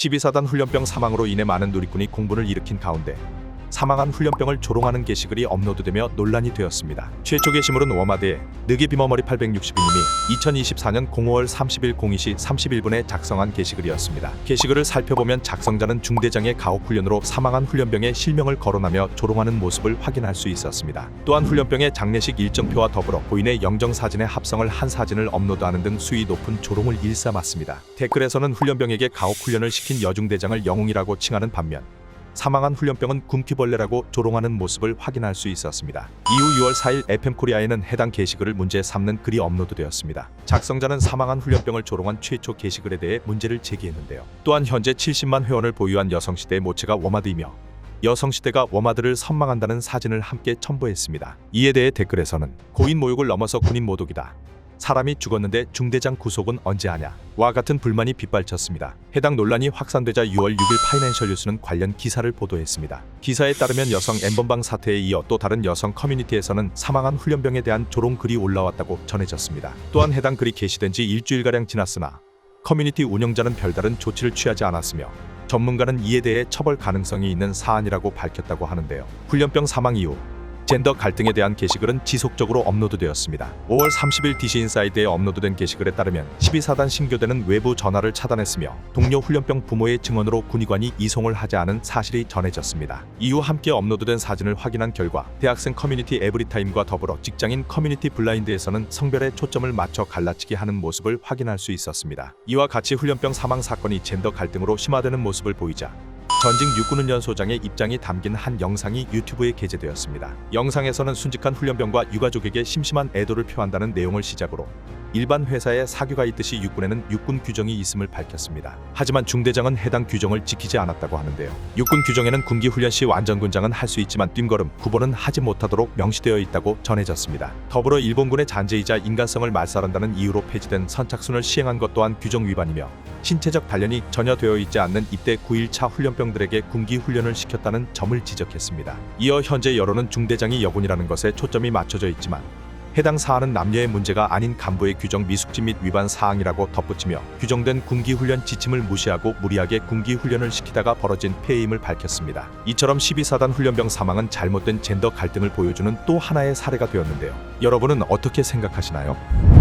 12사단 훈련병 사망으로 인해 많은 누리꾼이 공분을 일으킨 가운데 사망한 훈련병을 조롱하는 게시글이 업로드되며 논란이 되었습니다. 최초 게시물은 워마드의 느기 비머머리 862님이 2024년 05월 30일 02시 31분에 작성한 게시글이었습니다. 게시글을 살펴보면 작성자는 중대장의 가혹 훈련으로 사망한 훈련병의 실명을 거론하며 조롱하는 모습을 확인할 수 있었습니다. 또한 훈련병의 장례식 일정표와 더불어 고인의 영정 사진의 합성을 한 사진을 업로드하는 등 수위 높은 조롱을 일삼았습니다. 댓글에서는 훈련병에게 가혹 훈련을 시킨 여중대장을 영웅이라고 칭하는 반면 사망한 훈련병은 굶기벌레라고 조롱하는 모습을 확인할 수 있었습니다. 이후 6월 4일 FM코리아에는 해당 게시글을 문제 삼는 글이 업로드되었습니다. 작성자는 사망한 훈련병을 조롱한 최초 게시글에 대해 문제를 제기했는데요. 또한 현재 70만 회원을 보유한 여성시대의 모체가 워마드이며 여성시대가 워마드를 선망한다는 사진을 함께 첨부했습니다. 이에 대해 댓글에서는 고인 모욕을 넘어서 군인 모독이다. 사람이 죽었는데 중대장 구속은 언제 하냐? 와 같은 불만이 빗발쳤습니다. 해당 논란이 확산되자 6월 6일 파이낸셜 뉴스는 관련 기사를 보도했습니다. 기사에 따르면 여성 엠번방 사태에 이어 또 다른 여성 커뮤니티에서는 사망한 훈련병에 대한 조롱 글이 올라왔다고 전해졌습니다. 또한 해당 글이 게시된 지 일주일가량 지났으나 커뮤니티 운영자는 별다른 조치를 취하지 않았으며 전문가는 이에 대해 처벌 가능성이 있는 사안이라고 밝혔다고 하는데요. 훈련병 사망 이후 젠더 갈등에 대한 게시글은 지속적으로 업로드되었습니다. 5월 30일 DC 인사이드에 업로드된 게시글에 따르면 12사단 신교대는 외부 전화를 차단했으며 동료 훈련병 부모의 증언으로 군의관이 이송을 하지 않은 사실이 전해졌습니다. 이후 함께 업로드된 사진을 확인한 결과 대학생 커뮤니티 에브리타임과 더불어 직장인 커뮤니티 블라인드에서는 성별에 초점을 맞춰 갈라치기 하는 모습을 확인할 수 있었습니다. 이와 같이 훈련병 사망 사건이 젠더 갈등으로 심화되는 모습을 보이자 전직 육군훈련 소장의 입장이 담긴 한 영상이 유튜브에 게재되었습니다. 영상에서는 순직한 훈련병과 유가족에게 심심한 애도를 표한다는 내용을 시작으로 일반 회사에 사규가 있듯이 육군에는 육군 규정이 있음을 밝혔습니다. 하지만 중대장은 해당 규정을 지키지 않았다고 하는데요. 육군 규정에는 군기 훈련 시 완전군장은 할 수 있지만 뜀걸음, 구보는 하지 못하도록 명시되어 있다고 전해졌습니다. 더불어 일본군의 잔재이자 인간성을 말살한다는 이유로 폐지된 선착순을 시행한 것 또한 규정 위반이며 신체적 단련이 전혀 되어 있지 않는 입대 9일차 훈련병들에게 군기 훈련을 시켰다는 점을 지적했습니다. 이어 현재 여론은 중대장이 여군이라는 것에 초점이 맞춰져 있지만 해당 사안은 남녀의 문제가 아닌 간부의 규정 미숙지 및 위반 사항이라고 덧붙이며 규정된 군기 훈련 지침을 무시하고 무리하게 군기 훈련을 시키다가 벌어진 폐해임을 밝혔습니다. 이처럼 12사단 훈련병 사망은 잘못된 젠더 갈등을 보여주는 또 하나의 사례가 되었는데요. 여러분은 어떻게 생각하시나요?